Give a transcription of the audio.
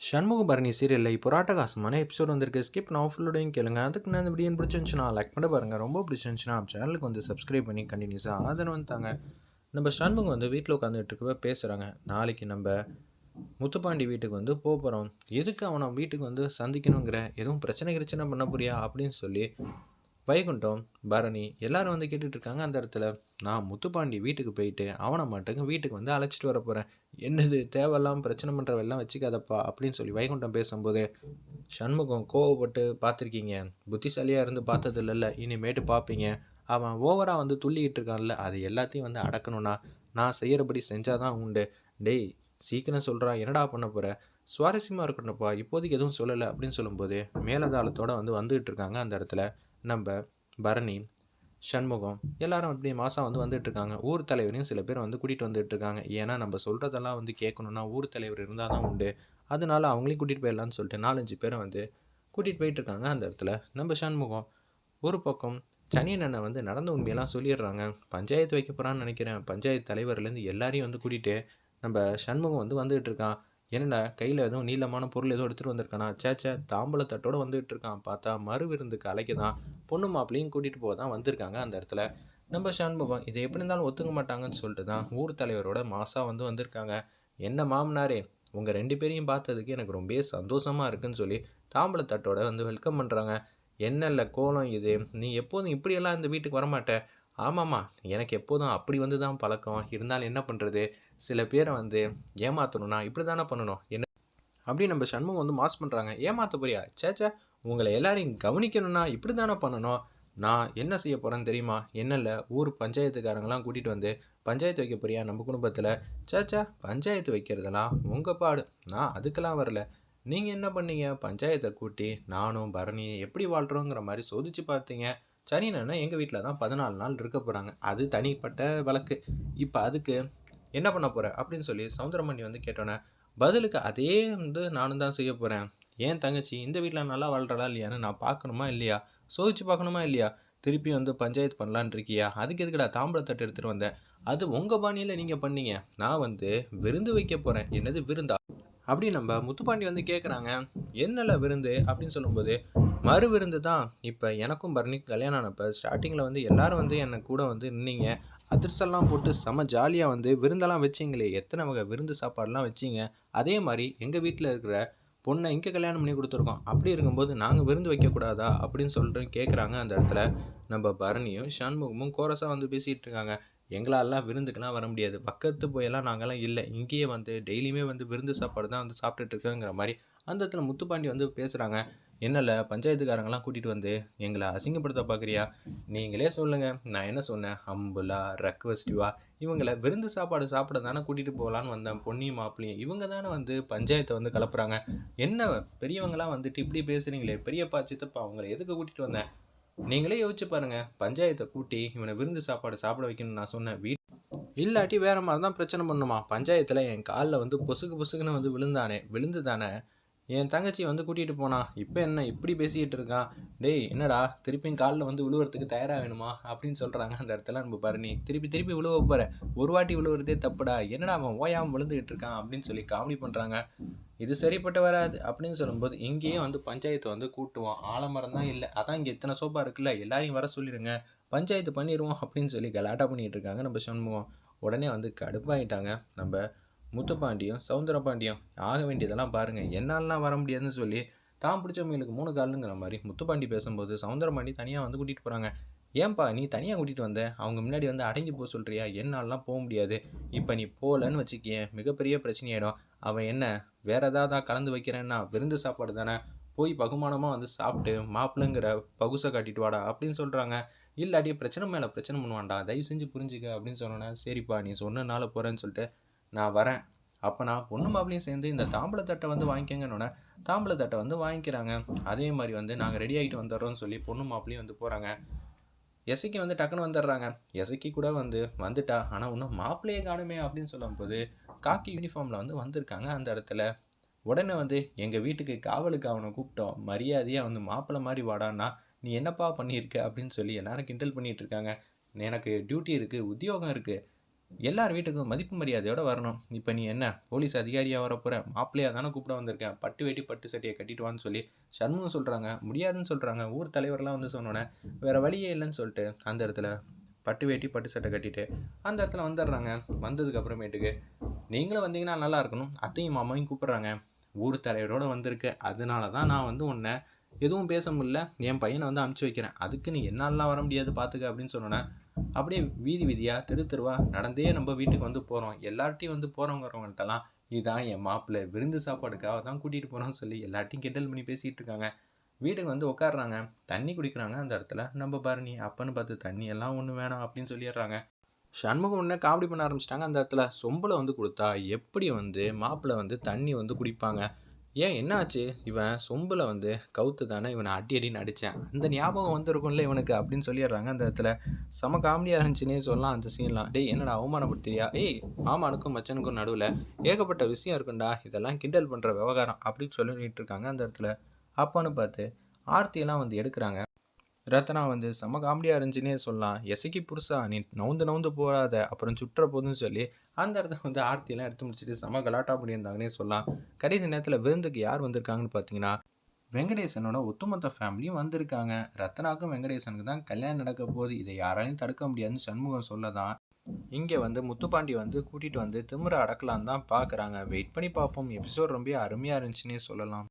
சண்முக பரணி சீரியலில் இப்போ ராட்டகாசமான எபிசோட் வந்திருக்கு. ஸ்கிப் நான் ஃபுல்லோடையும் கேளுங்க. அதுக்கு நான் இந்த வீடியோ பிடிச்சிருந்துச்சுன்னா லைக் பண்ண பாருங்கள் ரொம்ப பிடிச்சிருந்துச்சுன்னா சேனலுக்கு வந்து சப்ஸ்கிரைப் பண்ணி கண்டினியூஸாக ஆதரவு தாங்க. நம்ம சண்முகம் வந்து வீட்டில் உட்காந்துட்டு இருக்கப்ப பேசுகிறாங்க நாளைக்கு நம்ம முத்துப்பாண்டி வீட்டுக்கு வந்து போக போகிறோம் எதுக்கு அவனை வீட்டுக்கு வந்து சந்திக்கணுங்கிற? எதுவும் பிரச்சனை கிரச்சனை பண்ண போறியா? அப்படின்னு சொல்லி வைகுண்டம் பரணி எல்லாரும் வந்து கேட்டுட்டு இருக்காங்க அந்த இடத்துல. நான் முத்துப்பாண்டி வீட்டுக்கு போயிட்டு அவனை மட்டுங்க வீட்டுக்கு வந்து அழைச்சிட்டு வர போகிறேன் என்னது தேவையில்லாமல் பிரச்சனை பண்ணுறவெல்லாம் வச்சுக்காதப்பா அப்படின்னு சொல்லி வைகுண்டம் பேசும்போது சண்முகம் கோவப்பட்டு பார்த்துருக்கீங்க. புத்திசாலியாக இருந்து பார்த்தது இல்லைல்ல இனிமேட்டு பார்ப்பீங்க. அவன் ஓவராக வந்து துள்ளிக்கிட்டு இருக்கான்ல அது எல்லாத்தையும் வந்து அடக்கணும்னா நான் செய்கிறபடி செஞ்சால் தான் உண்டு. டேய் சீக்கிரம் சொல்கிறா என்னடா பண்ண போகிற சுவாரஸ்யமாக இருக்கணும்ப்பா இப்போதைக்கு எதுவும் சொல்லலை அப்படின்னு சொல்லும்போது மேலதாளத்தோடு வந்து வந்துகிட்டு இருக்காங்க அந்த இடத்துல. நம்ம பரணி சண்முகம் எல்லாரும் அப்படி மாதம் வந்து வந்துட்டுருக்காங்க. ஊர் தலைவரையும் சில பேர் வந்து கூட்டிகிட்டு வந்துட்டுருக்காங்க. ஏன்னா நம்ம சொல்கிறதெல்லாம் வந்து கேட்கணுன்னா ஊர் தலைவர் இருந்தால் தான் உண்டு. அதனால அவங்களையும் கூட்டிகிட்டு போயிடலான்னு சொல்லிட்டு நாலஞ்சு பேரை வந்து கூட்டிகிட்டு போயிட்டுருக்காங்க அந்த இடத்துல. நம்ம சண்முகம் ஒரு பக்கம் சனியன் அண்ணன் வந்து நடந்த உண்மையெல்லாம் சொல்லிடுறாங்க. பஞ்சாயத்து வைக்க போகிறான்னு நினைக்கிறேன். பஞ்சாயத்து தலைவர்லேருந்து எல்லாரையும் வந்து கூட்டிகிட்டு நம்ம சண்முகம் வந்து வந்துகிட்டு இருக்கான் என்னடா கையில் எதுவும் நீளமான பொருள் எதுவும் எடுத்துகிட்டு வந்திருக்கானா? சேச்சே தாம்பளத்தட்டோடு வந்துகிட்டு இருக்கான். பார்த்தா மறு விருந்துக்கு அலைக்கு தான் பொண்ணு மாப்பிளையும் கூட்டிகிட்டு போக தான் வந்திருக்காங்க அந்த இடத்துல. நம்ம சண்முகம் இதை எப்படி இருந்தாலும் ஒத்துக்க மாட்டாங்கன்னு சொல்லிட்டு தான் ஊர் தலைவரோட மாசா வந்து வந்திருக்காங்க. என்ன மாமனாரே உங்கள் ரெண்டு பேரையும் பார்த்ததுக்கு எனக்கு ரொம்பவே சந்தோஷமாக இருக்குன்னு சொல்லி தாம்பளத்தட்டோட வந்து வெல்கம் பண்ணுறாங்க என்ன இல்லை கோலம் இது? நீ எப்போதும் இப்படியெல்லாம் இந்த வீட்டுக்கு வரமாட்டே. ஆமாம்மா. எனக்கு எப்போதும் அப்படி வந்து தான் பழக்கம். இருந்தாலும் என்ன பண்ணுறது சில பேரை வந்து ஏமாற்றணும்னா இப்படி தானே பண்ணணும். என்ன? அப்படி நம்ம சண்முகம் வந்து மாஸ் பண்ணுறாங்க ஏமாற்ற போறியா? சேச்சா உங்களை எல்லாரையும் கவனிக்கணும்னா இப்படி தானே பண்ணணும். நான் என்ன செய்ய போகிறேன்னு தெரியுமா? என்னல்ல ஊர் பஞ்சாயத்துக்காரங்களாம் கூட்டிகிட்டு வந்து பஞ்சாயத்து வைக்க போறியா நம்ம குடும்பத்தில்? சேச்சா பஞ்சாயத்து வைக்கிறதெல்லாம் உங்கள் பாடு. நான் அதுக்கெல்லாம் வரல. நீங்கள் என்ன பண்ணீங்க? பஞ்சாயத்தை கூட்டி நானும் பரணி எப்படி வாழ்கிறோங்கிற மாதிரி சோதிச்சு பார்த்தீங்க. சனினா எங்கள் வீட்டில் தான் பதினாலு நாள் இருக்க போகிறாங்க அது தனிப்பட்ட வழக்கு. இப்போ அதுக்கு என்ன பண்ண போகிற அப்படின்னு சொல்லி சவுந்தரமணி வந்து கேட்டோன்னே பதிலுக்கு அதே வந்து நானும் தான் செய்ய போகிறேன் ஏன் தங்கச்சி இந்த வீட்டில் நல்லா வாழ்கிறதா இல்லையான்னு நான் பார்க்கணுமா இல்லையா? சோதிச்சு பார்க்கணுமா இல்லையா? திருப்பி வந்து பஞ்சாயத்து பண்ணலான் இருக்கியா? அதுக்கு எதுக்குடா தாம்பளத்தட்டு எடுத்துகிட்டு வந்தேன் அது உங்கள் பாணியில் நீங்கள் பண்ணீங்க. நான் வந்து விருந்து வைக்க போகிறேன் என்னது விருந்தா? அப்படி நம்ம முத்துப்பாண்டி வந்து கேட்குறாங்க என்னல விருந்து? அப்படின்னு சொல்லும்போது மறு விருந்து தான் இப்போ எனக்கும் பரணிக்கும் கல்யாணம் ஆனப்போ ஸ்டார்டிங்கில் வந்து எல்லாரும் வந்து என்னை கூட வந்து நின்னீங்க. அதிர்செல்லாம் போட்டு செம ஜாலியாக வந்து விருந்தெல்லாம் வச்சிங்களே எத்தனை வகை விருந்து சாப்பாடுலாம் வச்சிங்க? அதே மாதிரி எங்கள் வீட்டில் இருக்கிற பொண்ணை இங்கே கல்யாணம் பண்ணி கொடுத்துருக்கோம். அப்படி இருக்கும்போது நாங்கள் விருந்து வைக்கக்கூடாதா அப்படின்னு சொல்லிட்டு கேட்குறாங்க அந்த இடத்துல. நம்ம பரணியும் சண்முகமும் கோரஸாக வந்து பேசிகிட்டு இருக்காங்க. எங்களாலாம் விருந்துக்கெல்லாம் வர முடியாது. பக்கத்து போயெல்லாம் நாங்கள்லாம் இல்லை. இங்கேயே வந்து டெய்லியுமே வந்து விருந்து சாப்பாடு தான் வந்து சாப்பிட்டுட்டு இருக்கோங்கிற மாதிரி அந்த இடத்துல முத்துப்பாண்டி வந்து பேசுகிறாங்க என்னல பஞ்சாயத்துக்காரங்களாம் கூட்டிகிட்டு வந்து எங்களை அசிங்கப்படுத்த பார்க்குறியா நீங்களே சொல்லுங்கள் நான் என்ன சொன்னேன்? அம்புலா ரெக்வஸ்டிவா இவங்களை விருந்து சாப்பாடு சாப்பிட தானே கூட்டிகிட்டு போகலான்னு வந்தேன். பொன்னியும் மாப்பிளையும் இவங்க தானே வந்து பஞ்சாயத்தை வந்து கலப்புறாங்க. என்ன பெரியவங்களாம் வந்துட்டு இப்படி பேசுகிறீங்களே பெரியப்பா சித்தப்பா அவங்களை எதுக்கு கூட்டிகிட்டு வந்தேன்? நீங்களே யோசிச்சு பாருங்க. பஞ்சாயத்தை கூட்டி இவனை விருந்து சாப்பாடு சாப்பிட வைக்கணும்னு நான் சொன்னேன். வீட் இல்லாட்டி வேற மாதிரி தான் பிரச்சனை பண்ணுமா? பஞ்சாயத்தில் என் காலில் வந்து பொசுக்கு பொசுக்குன்னு வந்து விழுந்தானே. விழுந்து தானே என் தங்கச்சி வந்து கூட்டிகிட்டு போனான் இப்போ என்ன இப்படி பேசிக்கிட்டு இருக்கான் டேய் என்னடா திருப்பியும் காலில் வந்து விழுவுறதுக்கு தயாராக வேணுமா? அப்படின்னு சொல்கிறாங்க அந்த இடத்துல நம்ம பரணி. திருப்பி திருப்பி விழுவ போகிற ஒரு வாட்டி விழுவுறதே தப்புடா. என்னடா அவன் ஓயாமல் விழுந்துக்கிட்டு இருக்கான்? அப்படின்னு சொல்லி காமெடி பண்ணுறாங்க இது சரிப்பட்டு வராது. அப்படின்னு சொல்லும்போது இங்கேயும் வந்து பஞ்சாயத்து வந்து கூட்டுவோம். ஆலமரம் தான் இல்லை. அதான் இங்கே இத்தனை சோப்பா இருக்குல்ல எல்லாரையும் வர சொல்லிடுங்க. பஞ்சாயத்து பண்ணிடுவோம் அப்படின்னு சொல்லி கலாட்டா பண்ணிகிட்டு இருக்காங்க நம்ம சண்முகம். உடனே வந்து கடுப்பாயிட்டாங்க. நம்ம முத்துப்பாண்டியும் சவுந்தரபாண்டியும் ஆக வேண்டியதெல்லாம் பாருங்கள் என்னாலலாம் வர முடியாதுன்னு சொல்லி தான் பிடிச்சவங்களுக்கு மூணு காலுங்கிற மாதிரி முத்துப்பாண்டி பேசும்போது சவுந்தரபாண்டி தனியாக வந்து கூட்டிகிட்டு போகிறாங்க ஏன்பா நீ தனியாக கூட்டிகிட்டு வந்த? அவங்க முன்னாடி வந்து அடங்கி போக சொல்கிறியா என்னாலலாம் போக முடியாது. இப்போ நீ போகலன்னு வச்சுக்கிய மிகப்பெரிய பிரச்சனையாயிடும். அவன் என்ன வேற ஏதாவது கலந்து வைக்கிறேன்னா விருந்து சாப்பாடு தானே? போய் பகுமானமாக வந்து சாப்பிட்டு மாப்பிள்ளைங்கிற பகுசை காட்டிட்டு வாடா அப்படின்னு சொல்கிறாங்க இல்லாட்டி பிரச்சனை மேலே பிரச்சனை பண்ணுவான்டா. தயவு செஞ்சு புரிஞ்சுக்க அப்படின்னு சொன்னோன்னே சரிப்பா நீ சொன்னனால போகிறேன்னு சொல்லிட்டு நான் வரேன். அப்போ நான் பொண்ணு மாப்பிளையும் சேர்ந்து இந்த தாம்பளத்தட்டை வந்து வாங்கிக்கங்கன்னொன்னே தாம்பளத்தட்டை வந்து வாங்கிக்கிறாங்க. அதே மாதிரி வந்து நாங்கள் ரெடி ஆகிட்டு வந்துடுறோம்னு சொல்லி பொண்ணு மாப்பிளையும் வந்து போகிறாங்க எசைக்கு வந்து டக்குன்னு வந்துடுறாங்க. எசைக்கு கூட வந்து வந்துட்டா. ஆனால் இன்னும் மாப்பிள்ளையே காணுமே அப்படின்னு சொல்லும்போது காக்கி யூனிஃபார்மில் வந்து வந்திருக்காங்க அந்த இடத்துல. உடனே வந்து எங்கள் வீட்டுக்கு காவலுக்கு அவனை கூப்பிட்டோம். மரியாதையாக வந்து மாப்பிள்ளை மாதிரி வாடான்னா நீ என்னப்பா பண்ணியிருக்க? அப்படின்னு சொல்லி எல்லாரும் கிண்டல் பண்ணிகிட்டு இருக்காங்க. எனக்கு டியூட்டி இருக்குது உத்தியோகம் இருக்குது எல்லார் வீட்டுக்கும் மதிப்பு மரியாதையோடு வரணும். இப்போ நீ என்ன? போலீஸ் அதிகாரியாக வரப்போகிற மாப்பிள்ளையாக தானே கூப்பிட வந்திருக்கேன் பட்டு வேட்டி பட்டு சட்டையை கட்டிட்டு வான்னு சொல்லி சண்முகம் சொல்கிறாங்க முடியாதுன்னு சொல்கிறாங்க ஊர் தலைவர்லாம் வந்து சொன்னோன்னே வேறு வழியே இல்லைன்னு சொல்லிட்டு. அந்த இடத்துல பட்டு வேட்டி பட்டு சட்டை கட்டிட்டு அந்த இடத்துல வந்துடுறாங்க. வந்ததுக்கு அப்புறமேட்டுக்கு நீங்களும் வந்தீங்கன்னா நல்லா இருக்கணும். அத்தையும் மாமாவையும் கூப்பிட்றாங்க. ஊர் தலைவரோடு வந்திருக்கு. அதனால தான் நான் வந்து உன்னை எதுவும் பேச முடியல. என் பையனை வந்து அமுச்சு வைக்கிறேன். அதுக்கு நீ என்னாலலாம் வர முடியாது பார்த்துக்க அப்படின்னு சொன்னோன்னே அப்படியே வீதி வீதியாக தெரு தெருவாக நடந்தே நம்ம வீட்டுக்கு வந்து போகிறோம் எல்லார்ட்டையும் வந்து போகிறவங்கிறவங்கள்ட்டலாம் இதான் என் மாப்பிள்ளை விருந்து சாப்பாடுக்காக தான் கூட்டிகிட்டு போகிறோம்னு சொல்லி எல்லார்ட்டையும் கெட்டல் பண்ணி பேசிகிட்டு இருக்காங்க. வீட்டுக்கு வந்து உட்காடுறாங்க தண்ணி குடிக்கிறாங்க அந்த இடத்துல. நம்ம பரணி அப்பன்னு பார்த்து தண்ணி எல்லாம் ஒன்று வேணாம் அப்படின்னு சொல்லிடுறாங்க. சண்முகம் உடனே காமெடி பண்ண ஆரம்பிச்சிட்டாங்க அந்த இடத்துல. சொம்பளை வந்து கொடுத்தா எப்படி வந்து மாப்பிள்ளை வந்து தண்ணி வந்து குடிப்பாங்க? ஏன் என்னாச்சு? இவன் சொம்பில் வந்து கவுத்து தானே இவனை அடி அடின்னு அடித்தேன் அந்த ஞாபகம் வந்திருக்கும்ல இவனுக்கு அப்படின்னு சொல்லிடுறாங்க அந்த இடத்துல. செம காமெடியாக இருந்துச்சுன்னே சொல்லலாம் அந்த சீன்லாம் டேய் என்னடா அவமானப்படுத்துறியா ஏய் மாமானுக்கும் மச்சனுக்கும் நடுவில் ஏகப்பட்ட விஷயம் இருக்குண்டா இதெல்லாம் கிண்டல் பண்ணுற விவகாரம் அப்படின்னு சொல்லிட்டு இருக்காங்க அந்த இடத்துல. அப்பான்னு பார்த்து ஆர்த்தியெல்லாம் வந்து எடுக்கிறாங்க. ரத்னா வந்து செம காமெடியாக இருந்துச்சுன்னே சொல்லலாம். எசைக்கு புருஷா நீ நவுந்து நவுந்து போகாத அப்புறம் சுற்றுற போதுன்னு சொல்லி அந்த இடத்த வந்து ஆர்த்தியெல்லாம் எடுத்து முடிச்சுட்டு செம கலாட்டா பண்ணியிருந்தாங்கன்னே சொல்லலாம். கடைசி நேரத்தில் விருந்துக்கு யார் வந்திருக்காங்கன்னு பார்த்தீங்கன்னா வெங்கடேசனோட ஒட்டுமொத்த ஃபேமிலியும் வந்திருக்காங்க. ரத்னாக்கும் வெங்கடேசனுக்கு தான் கல்யாணம் நடக்க போகுது. இதை யாராலையும் தடுக்க முடியாதுன்னு சண்முகம் சொல்ல தான் இங்கே வந்து முத்துப்பாண்டி வந்து கூட்டிகிட்டு வந்து திமுறை அடக்கலான்னு தான் பார்க்குறாங்க வெயிட் பண்ணி பார்ப்போம் எபிசோட் ரொம்ப அருமையாக இருந்துச்சுன்னே சொல்லலாம்.